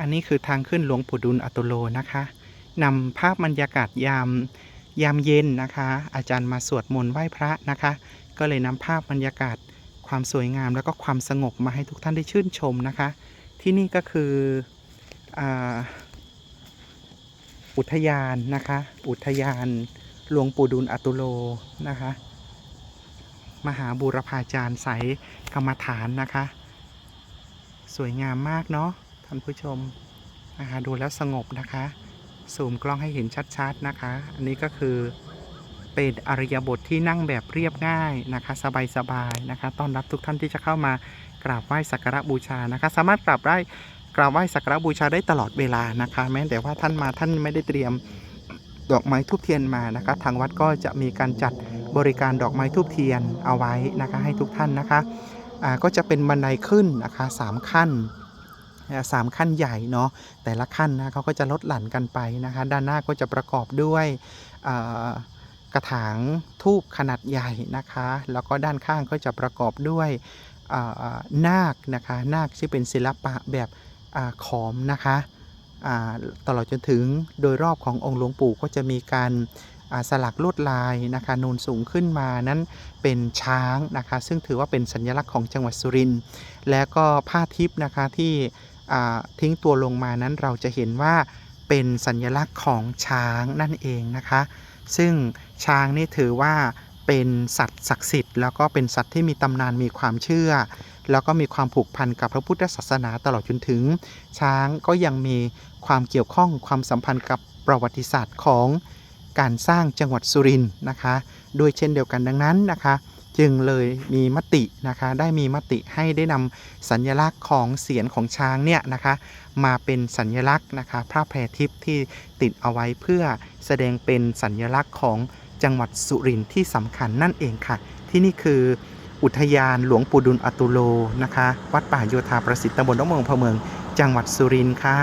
อันนี้คือทางขึ้นหลวงปู่ดุลอตุโลนะคะนำภาพบรรยากาศยามยามเย็นนะคะ อาจารย์มาสวดมนต์ไหว้พระนะคะ ก็เลยนำภาพบรรยากาศความสวยงามแล้วก็ความสงบมาให้ทุกท่านได้ชื่นชมนะคะ ที่นี่ก็คืออุทยานนะคะ อุทยานหลวงปู่ดุลอตุโลนะคะ มหาบูรพาจารย์สายกรรมฐานนะคะ สวยงามมากเนาะ ท่านผู้ชมนะคะดูแล้วสงบนะคะซูมกล้องให้เห็นชัดๆนะคะ อันนี้ก็คือเป็นอริยบทที่นั่งแบบเรียบง่ายนะคะ สบายๆนะคะต้อนรับทุกท่านที่จะเข้ามากราบไหว้สักการะบูชานะคะ สามารถกราบได้กราบไหว้สักการะบูชาได้ตลอดเวลานะคะ แม้แต่ว่าท่านมาท่านไม่ได้เตรียมดอกไม้ทูบเทียนมานะคะ ทางวัดก็จะมีการจัดบริการดอกไม้ทูบเทียนเอาไว้นะคะ ให้ทุกท่านนะคะก็จะเป็นบันไดขึ้นนะคะสามขั้น สามขั้นใหญ่เนาะแต่ละขั้นนะเขาก็จะลดหลั่นกันไปนะคะด้านหน้าก็จะประกอบด้วยกระถางทูบขนาดใหญ่นะคะ แล้วก็ด้านข้างก็จะประกอบด้วยนาคนะคะนาคที่เป็นศิลปะแบบอขอมนะคะตลอดจนถึงโดยรอบขององค์หลวงปู่ก็จะมีการาสลักลวดลายนะคะนูนสูงขึ้นมานั้นเป็นช้างนะคะ ซึ่งถือว่าเป็นสัญลักษณ์ของจังหวัดสุรินทร์และก็ผ้าทิพย์นะคะที่ ทิ้งตัวลงมานั้นเราจะเห็นว่าเป็นสัญลักษณ์ของช้างนั่นเองนะคะ ซึ่งช้างนี่ถือว่าเป็นสัตว์ศักดิ์สิทธิ์แล้วก็เป็นสัตว์ที่มีตำนานมีความเชื่อ แล้วก็มีความผูกพันกับพระพุทธศาสนาตลอดจนถึง ช้างก็ยังมีความเกี่ยวข้องความสัมพันธ์กับประวัติศาสตร์ของการสร้างจังหวัดสุรินทร์นะคะ ด้วยเช่นเดียวกันดังนั้นนะคะ จึงเลยมีมตินะคะ ได้มีมติให้ได้นำสัญลักษณ์ของเสียนของช้างเนี่ยนะคะ มาเป็นสัญลักษณ์นะคะพระแพรทิพย์ที่ติดเอาไว้เพื่อแสดงเป็นสัญลักษณ์ของจังหวัดสุรินทร์ที่สำคัญนั่นเองค่ะ ที่นี่คืออุทยานหลวงปู่ดุลอตุโลนะคะ วัดป่าโยธาประสิทธิ์ตำบลน้องเมืองอำเภอเมือง จังหวัดสุรินทร์ค่ะ